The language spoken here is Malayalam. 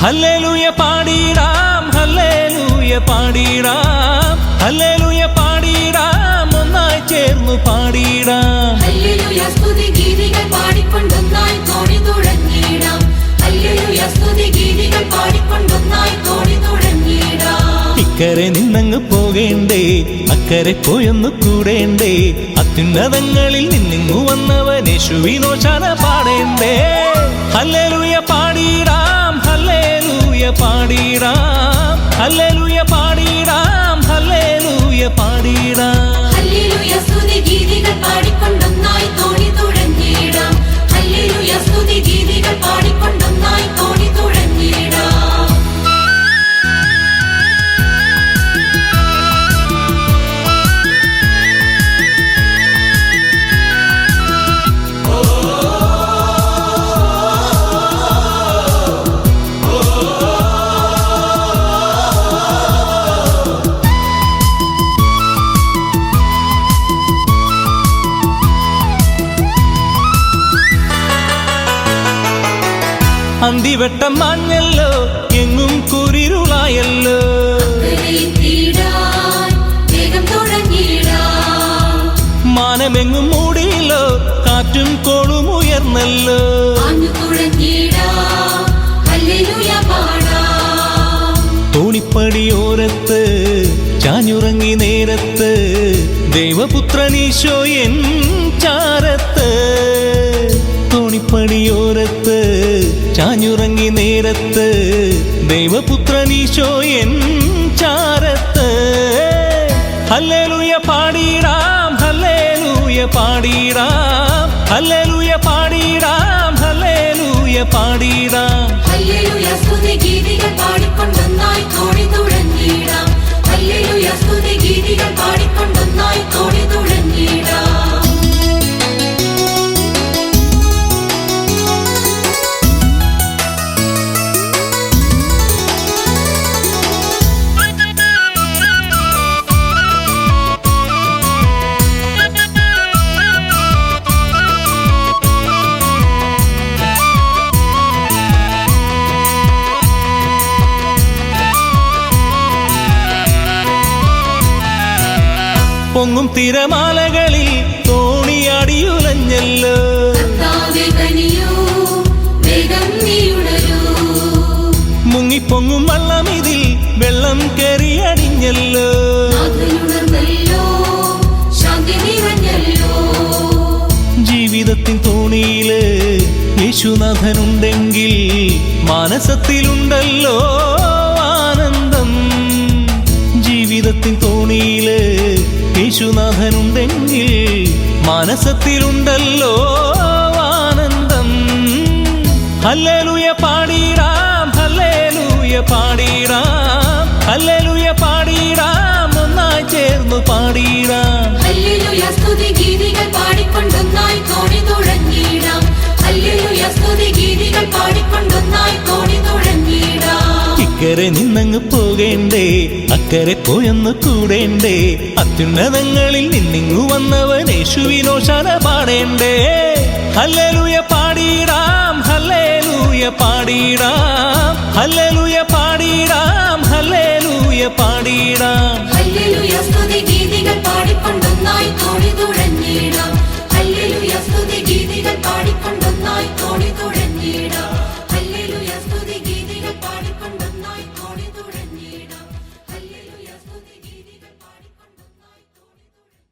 ഹല്ലേലൂയ പാടിടാം ഹല്ലേലൂയ പാടിടാം ഹല്ലേലൂയ പാടിടാം ഒന്നായി ചേർന്നു പാടിടാം ഹല്ലേലൂയ സ്തുതി ഗീതികൾ പാടിക്കൊണ്ടൊന്നായി തോണി തുഴഞ്ഞിടാം ഹല്ലേലൂയ സ്തുതി ഗീതികൾ പാടിക്കൊണ്ടൊന്നായി തോണി തുഴഞ്ഞിടാം ഇക്കരെ നിന്നങ്ങ് പോകേണ്ടേ അക്കരെ പോയൊന്ന് കൂടേണ്ടേ അത്യുന്നതങ്ങളിൽ നിന്നിങ്ങു വന്നവൻ യേശുവിനോശാന പാടേണ്ടേ. ഹല്ലേലൂയ പാടിടാം അന്തിവട്ടം മഞ്ഞല്ലോ എങ്ങും കുരിരുളായല്ലോ. മാനമെങ്ങും മൂടിയല്ലോ കാറ്റും കോളും ഉയർന്നല്ലോ. തോണിപ്പടിയോരത്ത് ചാഞ്ഞുറങ്ങി നേരത്ത് ദൈവപുത്രനീശോ എൻ നേരത്ത് ദൈവപുത്രനീശോ പൊങ്ങും തിരമാലകളിൽ തോണിയാടിയുലഞ്ഞല്ലോ. മുങ്ങിപ്പൊങ്ങും വെള്ളം കയറിയടിഞ്ഞല്ലോ അടിഞ്ഞല്ലോ ശാന്തി നിറഞ്ഞല്ലോ. ജീവിതത്തിൻ തോണിയിൽ യേശുനാഥനുണ്ടെങ്കിൽ മാനസത്തിലുണ്ടല്ലോ. യേശുനാഥനുണ്ടെങ്കിൽ മനസ്സത്തിലുണ്ടല്ലോ ആനന്ദം. ഹല്ലേലൂയ പാടീടാം ഹല്ലേലൂയ പാടീടാം ഹല്ലേലൂയ പാടീടാം ഒന്നായി ചേർന്നു പാടിടാം ഇക്കരെ നിന്നങ്ങ് പോകേണ്ടേ അക്കരെ പോയൊന്ന് കൂടേണ്ടേ. അത്യുന്നതങ്ങളിൽ നിന്നിങ്ങു വന്നവൻ യേശുവിനോശാല പാടേണ്ടേ. ഹല്ലേലൂയ പാടിടാം ഹല്ലേലൂയ പാടിടാം ഹല്ലേലൂയ പാടിടാം ഹല്ലേലൂയ പാടിടാം